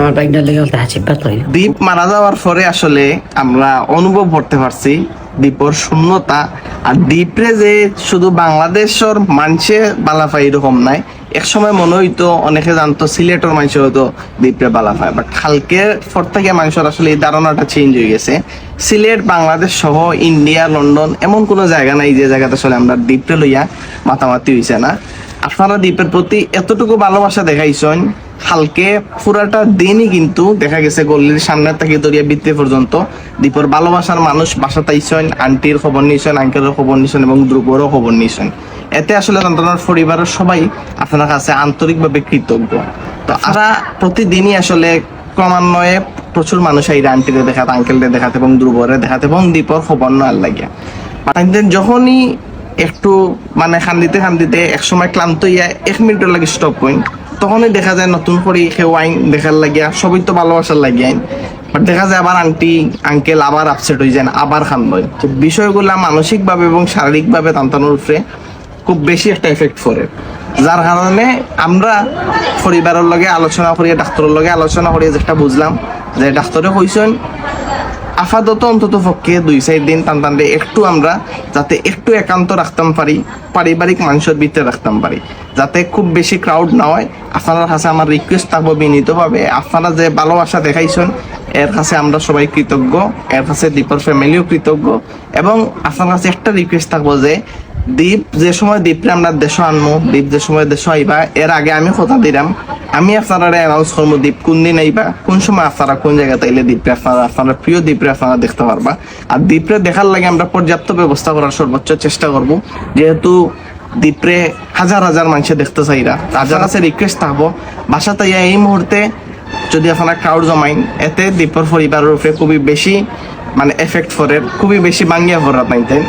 আমার বাইকটা লেগে হাসি করি দ্বীপ মারা যাওয়ার পরে আসলে আমরা অনুভব করতে পারছি দ্বীপর শূন্যতা আর দ্বীপরে যে শুধু বাংলাদেশের মানুষে বালাফাই এরকম নাই। এক সময় মনে হইতো, অনেকে জানতো সিলেটের মানুষ হয়তো দ্বীপরে বালাফায় বাট কালকে পর থেকে মানুষের আসলে এই ধারণাটা চেঞ্জ হয়ে গেছে। সিলেট, বাংলাদেশ সহ ইন্ডিয়া, লন্ডন এমন কোনো জায়গা নাই যে জায়গাতে আসলে আমরা দ্বীপরে লইয়া মাতামাতি হইছে না। আপনারা দ্বীপের প্রতি এতটুকু ভালোবাসা দেখাইছেন হালকে পুরাটা দিনই কিন্তু দেখা গেছে গল্লির সামনে থেকে দরিয়া বৃত্তি পর্যন্ত। দ্বীপের ভালোবাসার মানুষ বাসা তাইছেন আন্টির খবর নিয়েছেন আঙ্কেলের খবর নিয়েছেন এবং ধ্রুবরও খবর নিয়েছেন এতে আসলে যন্ত্রণার পরিবারের সবাই আপনার কাছে আন্তরিকভাবে কৃতজ্ঞ। তো আমরা প্রতিদিনই আসলে ক্রমান্বয়ে প্রচুর মানুষ এই আন্টিরে দেখাতে আঙ্কেলরে দেখাতে এবং ধ্রুবরে দেখাতে এবং দ্বীপর খবর নয় লাগিয়া। যখনই একটু মানে খান্দিতে খান্দিতে এক সময় ক্লান্ত ইয়া এক মিনিটের লাগে স্টপ পয়েন্ট তখনই দেখা যায় নতুন করে কেউ আইন দেখার লাগিয়া, সবই তো ভালোবাসার লাগিয়া আইন। বাট দেখা যায় আবার আন্টি আঙ্কেল আবার আপসেট হয়ে যায় আবার খান্দয় তো বিষয়গুলা মানসিকভাবে এবং শারীরিকভাবে তান্তানোর উপরে খুব বেশি একটা এফেক্ট করে যার কারণে আমরা পরিবারের লগে আলোচনা করিয়া, ডাক্তারের লগে আলোচনা করিয়া যেটা বুঝলাম, যে ডাক্তারে কইছেন আপাতত অন্তত পক্ষে দুই চার দিন টান টান দিয়ে একটু আমরা যাতে একটু একান্ত রাখতাম পারি, পারিবারিক মানুষের ভিতরে রাখতাম পারি। যাতে খুব বেশি ক্রাউড না হয়। আপনার কাছে আমার রিকোয়েস্ট থাকব বিনীতভাবে। আপনারা যে ভালোবাসা দেখাইছেন, এর কাছে আমরা সবাই কৃতজ্ঞ। এর কাছে দীপর ফ্যামিলিও কৃতজ্ঞ। এবং আপনার কাছে একটা রিকোয়েস্ট থাকব যে দ্বীপ যে সময় দ্বীপরে আমরা দেশ আনব দ্বীপ যে সময় দেশ আইবা, এর আগে আমি কথা দিলাম। আমি আপনারা অ্যানাউন্স করব দ্বীপ, কোন দিন আইবা, কোন সময় আপনারা কোন জায়গাতে এলে দ্বীপরে আপনারা আপনারা প্রিয় দ্বীপরে আপনারা দেখতে পারবা। আর দ্বীপরে দেখার লাগে আমরা পর্যাপ্ত ব্যবস্থা করার সর্বোচ্চ চেষ্টা করব। যেহেতু দ্বীপরে হাজার হাজার মানুষে দেখতে চাইরা হাজার আছে রিকোয়েস্ট থাকব। বাসাতে এই মুহূর্তে যদি আপনারা ক্রাউড জমাইন, এতে দ্বীপের পরিবারের উপরে খুবই বেশি মানে এফেক্ট করে খুবই বেশি বাঙ্গিয়া ভরা পাইতেন।